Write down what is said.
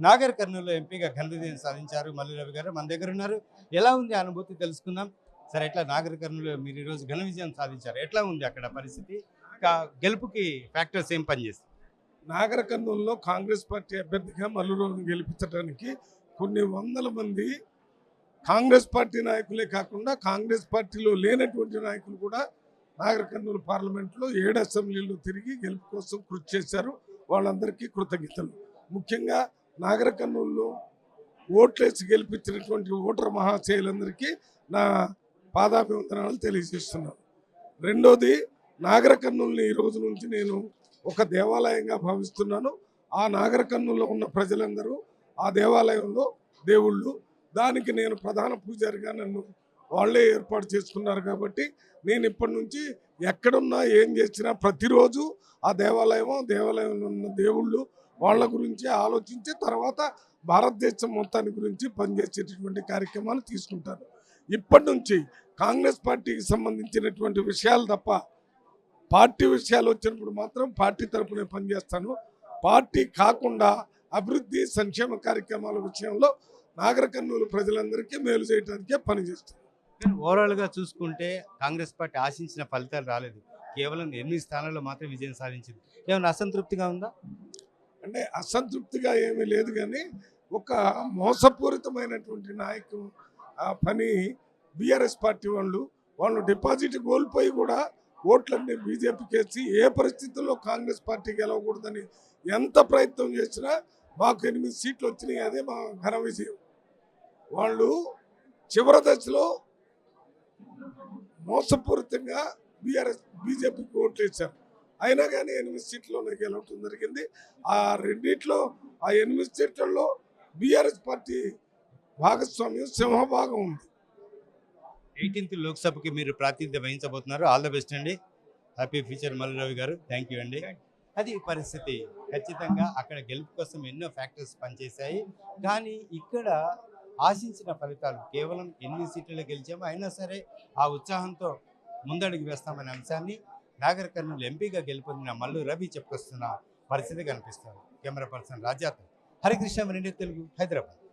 నాగర్ కర్నూలు ఎంపీగా ఘన విజయం సాధించారు మల్లి రవి గారు. మన దగ్గర ఉన్నారు. ఎలా ఉంది అనుభూతి తెలుసుకుందాం. సరే ఎట్లా నాగర్ కర్నూలు మీరు ఈరోజు ఘన విజయం సాధించారు? ఎట్లా ఉంది అక్కడ పరిస్థితి? గెలుపుకి ఫ్యాక్టర్స్ ఏం పనిచేస్తాయి? నాగర కర్నూలులో కాంగ్రెస్ పార్టీ అభ్యర్థిగా మల్లురావును గెలిపించడానికి కొన్ని వందల మంది కాంగ్రెస్ పార్టీ నాయకులే కాకుండా కాంగ్రెస్ పార్టీలో లేనటువంటి నాయకులు కూడా నాగర కర్నూలు పార్లమెంట్లో ఏడు అసెంబ్లీలో తిరిగి గెలుపు కోసం కృషి చేశారు. వాళ్ళందరికీ కృతజ్ఞతలు. ముఖ్యంగా నాగర కర్నూలులో ఓట్లేసి గెలిపించినటువంటి ఓటర్ మహాశయులందరికీ నా పాదాభివందనాలు తెలియజేస్తున్నాను. రెండోది నాగర కర్నూలుని ఈ రోజు నుంచి నేను ఒక దేవాలయంగా భావిస్తున్నాను. ఆ నాగర కర్నూలులో ఉన్న ప్రజలందరూ ఆ దేవాలయంలో దేవుళ్ళు దానికి నేను ప్రధాన పూజారిగా నన్ను వాళ్ళే ఏర్పాటు చేసుకున్నారు కాబట్టి నేను ఇప్పటి నుంచి ఎక్కడున్నా ఏం చేసినా ప్రతిరోజు ఆ దేవాలయం దేవాలయంలో ఉన్న దేవుళ్ళు వాళ్ళ గురించి ఆలోచించి తర్వాత భారతదేశం మొత్తాన్ని గురించి పనిచేసేటటువంటి కార్యక్రమాలు తీసుకుంటాను ఇప్పటి నుంచి కాంగ్రెస్ పార్టీకి సంబంధించినటువంటి విషయాలు తప్ప పార్టీ విషయాలు వచ్చినప్పుడు మాత్రం పార్టీ తరఫునే పనిచేస్తాను. పార్టీ కాకుండా అభివృద్ధి సంక్షేమ కార్యక్రమాల విషయంలో నాగరకర్నూలు ప్రజలందరికీ మేలు చేయడానికే పనిచేస్తాను. కానీ ఓవరాల్గా చూసుకుంటే కాంగ్రెస్ పార్టీ ఆశించిన ఫలితాలు రాలేదు. కేవలం ఎనిమిది స్థానాల్లో మాత్రం విజయం సాధించింది. ఏమైనా అసంతృప్తిగా ఉందా? అంటే అసంతృప్తిగా ఏమీ లేదు కానీ ఒక మోసపూరితమైనటువంటి నాయకు ఆ పని బీఆర్ఎస్ పార్టీ వాళ్ళు వాళ్ళు డిపాజిట్ కోల్పోయి కూడా ఓట్లన్నీ బీజేపీకి వేసి ఏ పరిస్థితుల్లో కాంగ్రెస్ పార్టీ గెలవకూడదని ఎంత ప్రయత్నం చేసినా మాకు ఎనిమిది సీట్లు వచ్చినాయి అదే మా ఘన విజయం. వాళ్ళు చివరి దశలో మోసపూరితంగా బీఆర్ఎస్ బీజేపీకి ఓట్లు వేశారు. అయినా కానీ ఎనిమిది సీట్లోనే గెలవటం జరిగింది. ఆ రెండిట్లో ఆ ఎనిమిది సీట్లలో బీఆర్ఎస్ పార్టీ భాగస్వామ్యం సింహభాగం ఉంది. ఎయిటీన్త్ లోక్సభకి మీరు ప్రాతినిధ్యం వహించబోతున్నారు. ఆల్ ద బెస్ట్ అండి. హ్యాపీ ఫ్యూచర్ మల్లురవి గారు. థ్యాంక్ యూ అండి. అది పరిస్థితి. ఖచ్చితంగా అక్కడ గెలుపు కోసం ఎన్నో ఫ్యాక్టర్స్ పనిచేశాయి. కానీ ఇక్కడ ఆశించిన ఫలితాలు కేవలం ఎనిమిది సీట్లలో గెలిచాము. అయినా సరే ఆ ఉత్సాహంతో ముందడుగు వేస్తామనే అంశాన్ని నాగర్ కర్నూలు ఎంపీగా గెలుపొందిన మల్లు రవి చెప్పుకొస్తున్న పరిస్థితి కనిపిస్తుంది. కెమెరా పర్సన్ రాజాతో హరికృష్ణ రెండు తెలుగు హైదరాబాద్.